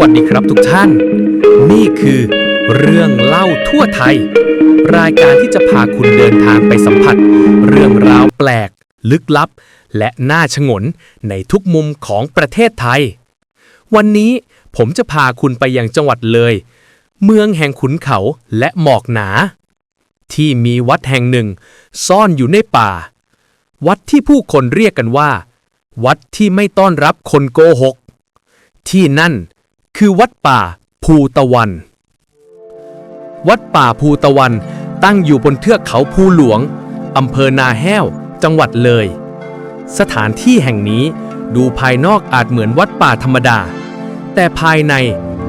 วัสดีครับทุกท่าน นี่คือเรื่องเล่าทั่วไทย รายการที่จะพาคุณเดินทางไปสัมผัส เรื่องราวแปลก ลึกลับ และน่าชงนในทุกมุมของประเทศไทย วันนี้ผมจะพาคุณไปยังจังหวัดเลย เมืองแห่งขุนเขาและหมอกหนา ที่มีวัดแห่งหนึ่ง ซ่อนอยู่ในป่า วัดที่ผู้คนเรียกกันว่า วัดที่ไม่ต้อนรับคนโกหกที่นั่น คือวัดป่าภูตะวัน วัดป่าภูตะวันตั้งอยู่บนเทือกเขาภูหลวง อำเภอนาแห้ว จังหวัดเลย สถานที่แห่งนี้ดูภายนอกอาจเหมือนวัดป่าธรรมดา แต่ภายใน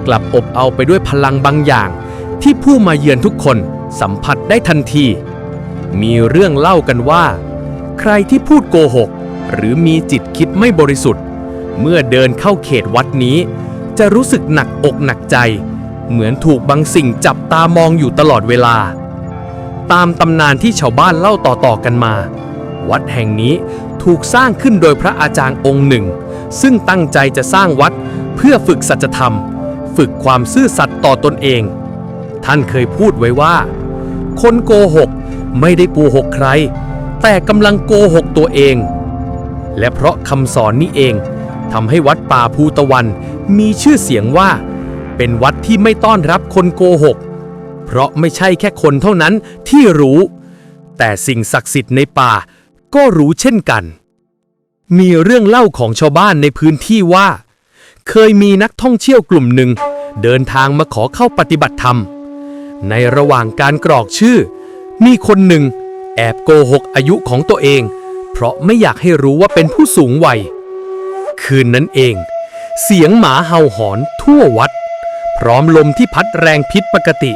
กลับอบเอาไปด้วยพลังบางอย่าง ที่ผู้มาเยือนทุกคนสัมผัสได้ทันที มีเรื่องเล่ากันว่า ใครที่พูดโกหก หรือมีจิตคิดไม่บริสุทธิ์ เมื่อเดินเข้าเขตวัดนี้ จะรู้สึกหนักอกหนักใจ เหมือนถูกบางสิ่งจับตามองอยู่ตลอดเวลา ตามตำนานที่ชาวบ้านเล่าต่อๆกันมา วัดแห่งนี้ถูกสร้างขึ้นโดยพระอาจารย์องค์หนึ่ง ซึ่งตั้งใจจะสร้างวัดเพื่อฝึกสัจธรรม ฝึกความซื่อสัตย์ต่อตนเอง ท่านเคยพูดไว้ว่า คนโกหกไม่ได้โกหกใคร แต่กำลังโกหกตัวเอง และเพราะคำสอนนี้เองทำให้วัดป่าภูตะวัน มีชื่อเสียงว่า เป็นวัดที่ไม่ต้อนรับคนโกหก เพราะไม่ใช่แค่คนเท่านั้นที่รู้ แต่สิ่งศักดิ์สิทธิ์ในป่าก็รู้เช่นกัน มีเรื่องเล่าของชาวบ้านในพื้นที่ว่า เคยมีนักท่องเที่ยวกลุ่มหนึ่ง เดินทางมาขอเข้าปฏิบัติธรรม ในระหว่างการกรอกชื่อ มีคนหนึ่ง แอบโกหกอายุของตัวเอง เพราะไม่อยากให้รู้ว่าเป็นผู้สูงวัย คืนนั้นเอง เสียงหมาเห่าหอนทั่ววัด พร้อมลมที่พัดแรงพิษปกติ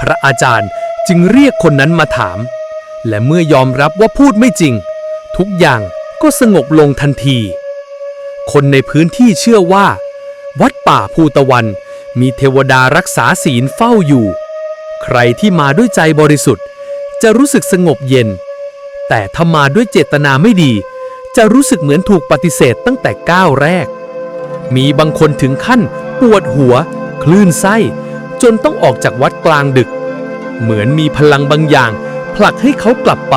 พระอาจารย์จึงเรียกคนนั้นมาถาม และเมื่อยอมรับว่าพูดไม่จริง ทุกอย่างก็สงบลงทันที คนในพื้นที่เชื่อว่า วัดป่าภูตะวันมีเทวดารักษาศีลเฝ้าอยู่ ใครที่มาด้วยใจบริสุทธิ์ จะรู้สึกสงบเย็น แต่ถ้ามาด้วยเจตนาไม่ดี จะรู้สึกเหมือนถูกปฏิเสธตั้งแต่ก้าวแรก มีบางคนถึงขั้นปวดหัว คลื่นไส้ จนต้องออกจากวัดกลางดึก เหมือนมีพลังบางอย่าง ผลักให้เขากลับไป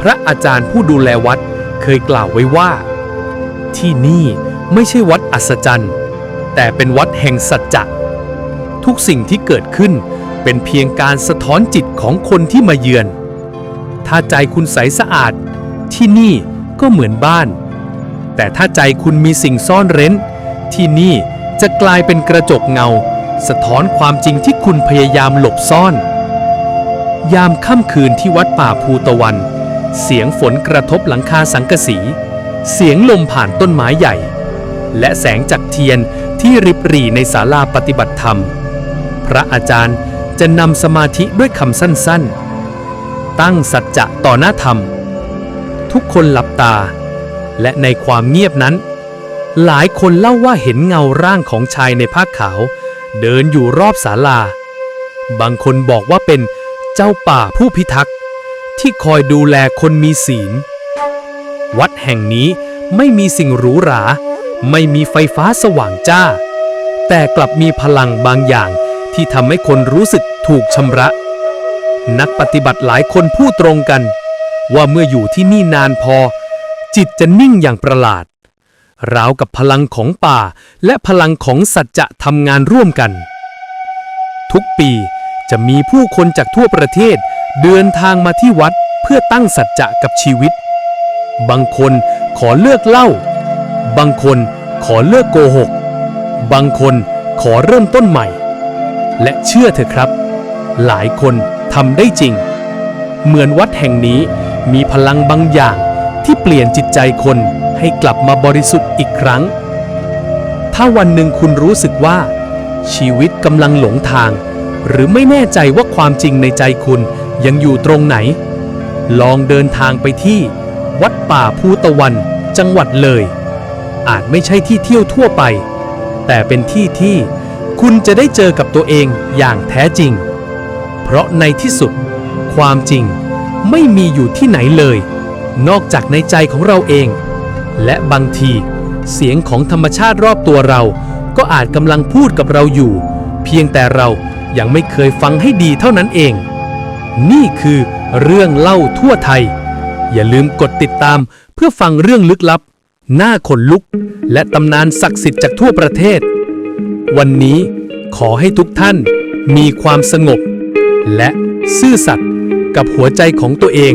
พระอาจารย์ผู้ดูแลวัดเคยกล่าวไว้ว่า ที่นี่ไม่ใช่วัดอัศจรรย์ แต่เป็นวัดแห่งสัจจะทุกสิ่งที่เกิดขึ้นเป็นเพียงการสะท้อนจิตของคนที่มาเยือน ถ้าใจคุณใสสะอาด ที่นี่ก็เหมือนบ้าน แต่ถ้าใจคุณมีสิ่งซ่อนเร้น ที่นี่จะกลายเป็นกระจกเงา สะท้อนความจริงที่คุณพยายามหลบซ่อน ยามค่ำคืนที่วัดป่าภูตะวัน เสียงฝนกระทบหลังคาสังกะสี เสียงลมผ่านต้นไม้ใหญ่ และแสงจากเทียนที่ริบหรี่ในศาลาปฏิบัติธรรม พระอาจารย์จะนำสมาธิด้วยคำสั้นๆ ตั้งสัจจะต่อหน้าธรรม ทุกคนหลับตา และในความเงียบนั้น หลายคนเล่าว่าเห็นเงาร่างของชายในผ้าขาว เดินอยู่รอบศาลา บางคนบอกว่าเป็นเจ้าป่าผู้พิทักษ์ที่คอยดูแลคนมีศีล วัดแห่งนี้ไม่มีสิ่งหรูหรา ไม่มีไฟฟ้าสว่างจ้า แต่กลับมีพลังบางอย่างที่ทำให้คนรู้สึกถูกชำระ นักปฏิบัติหลายคนพูดตรงกัน ว่าเมื่ออยู่ที่นี่นานพอ จิตจะนิ่งอย่างประหลาด ราวกับพลังของป่าและพลังของสัจจะทำงานร่วมกัน ทุกปีจะมีผู้คนจากทั่วประเทศเดินทางมาที่วัดเพื่อตั้งสัจจะกับชีวิต บางคนขอเลิกเล้าบางคนขอเลิกโกหก บางคนขอเริ่มต้นใหม่ และเชื่อเถอะครับ หลายคนทำได้จริง เหมือนวัดแห่งนี้มีพลังบางอย่าง ที่เปลี่ยนจิตใจคนให้กลับมาบริสุทธิ์อีกครั้ง ถ้าวันหนึ่งคุณรู้สึกว่า ชีวิตกำลังหลงทาง หรือไม่แน่ใจว่าความจริงในใจคุณยังอยู่ตรงไหน ลองเดินทางไปที่ วัดป่าภูตะวัน จังหวัดเลย อาจไม่ใช่ที่เที่ยวทั่วไป แต่เป็นที่ที่คุณจะได้เจอกับตัวเองอย่างแท้จริง เพราะในที่สุด ความจริงไม่มีอยู่ที่ไหนเลย นอกจากในใจของเราเอง และบางที เสียงของธรรมชาติรอบตัวเรา ก็อาจกำลังพูดกับเราอยู่ เพียงแต่เรายังไม่เคยฟังให้ดีเท่านั้นเอง นี่คือเรื่องเล่าทั่วไทย อย่าลืมกดติดตามเพื่อฟังเรื่องลึกลับ หน้าขนลุก และตำนานศักดิ์สิทธิ์จากทั่วประเทศ วันนี้ขอให้ทุกท่านมีความสงบ และซื่อสัตย์กับหัวใจของตัวเอง